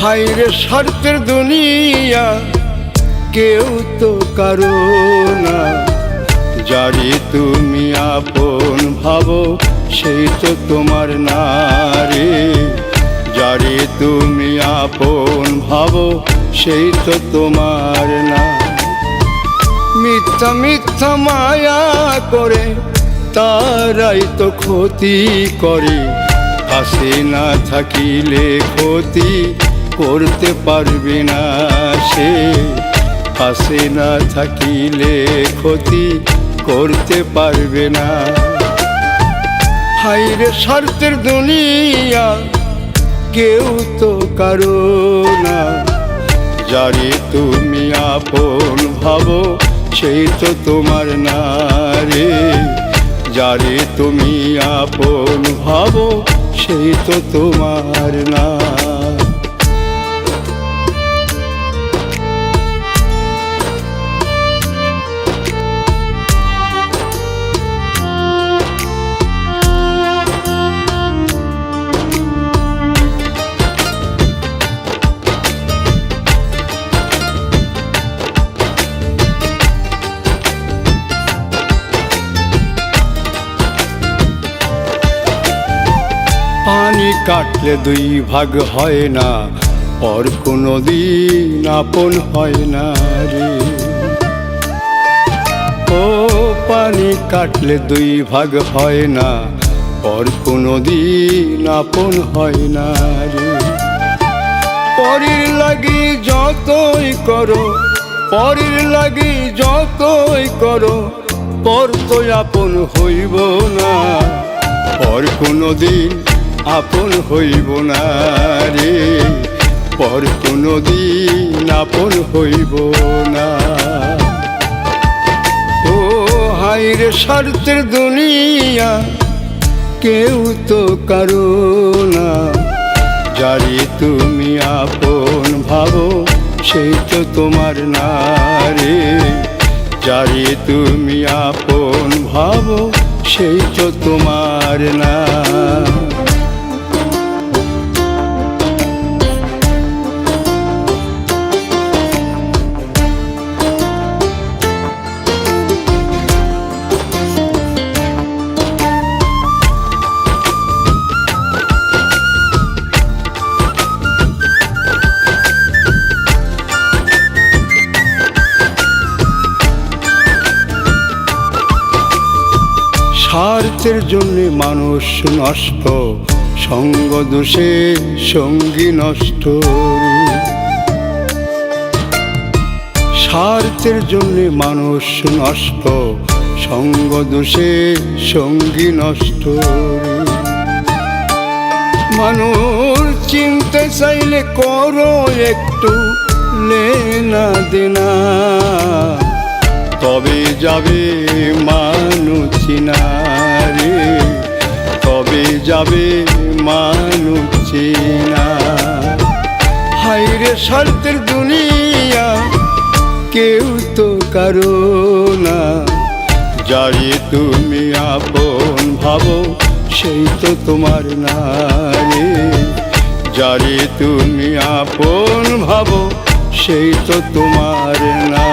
হাইরে স্বার্থের দুনিয়া, কেউ তো কারও না। যারে তুমি আপন ভাবো, সেই তো তোমার না রে যারে তুমি আপন ভাবো, সেই তো তোমার না। মিথ্যা মিথ্যা মায়া করে, তারাই তো ক্ষতি করে। কাছে না থাকিলে ক্ষতি করতে পারবে না সে। কাছে না থাকিলে ক্ষতি করতে পারবে না। হাইরে স্বার্থের দুনিয়া, কেউ তো কারও না। যারে তুমি আপন ভাবো, সেই তো তোমার না রে যারে তুমি আপন ভাবো, সেই তো তোমার না। কাটলে দুই ভাগ হয় না, পর কোনো দিন আপন হয় না রে। ও পানি কাটলে দুই ভাগ হয় না, পর কোনো দিন আপন হয় না রে। পরের লাগি যতই করো, পরের লাগি যতই করো, পর তো আপন হইব না। পর কোনো দিন আপন হইব না রে। পর কোনো দিন আপন হইব না। ও হাইরে স্বার্থের দুনিয়া, কেউ তো কারও না। যারে তুমি আপন ভাবো সেই তো তোমার না রে। যারে তুমি আপন ভাবো সেই তো তোমার না। স্বার্থের জন্য মানুষ নষ্ট, সঙ্গ দোষে সঙ্গী নষ্ট। স্বার্থের জন্য মানুষ নষ্ট, সঙ্গ দোষে সঙ্গী নষ্ট। মানুষ চিনতে চাইলে করো একটু, লেনা দেনা। তবে যাবে মানুষ চিনা। যাবে মানুষ চিনা। হাইরে স্বার্থের দুনিয়া, কেউ তো কারও না। যারে তুমি আপন ভাবো, সেই তো তোমার না রে যারে তুমি আপন ভাবো, সেই তো তোমার না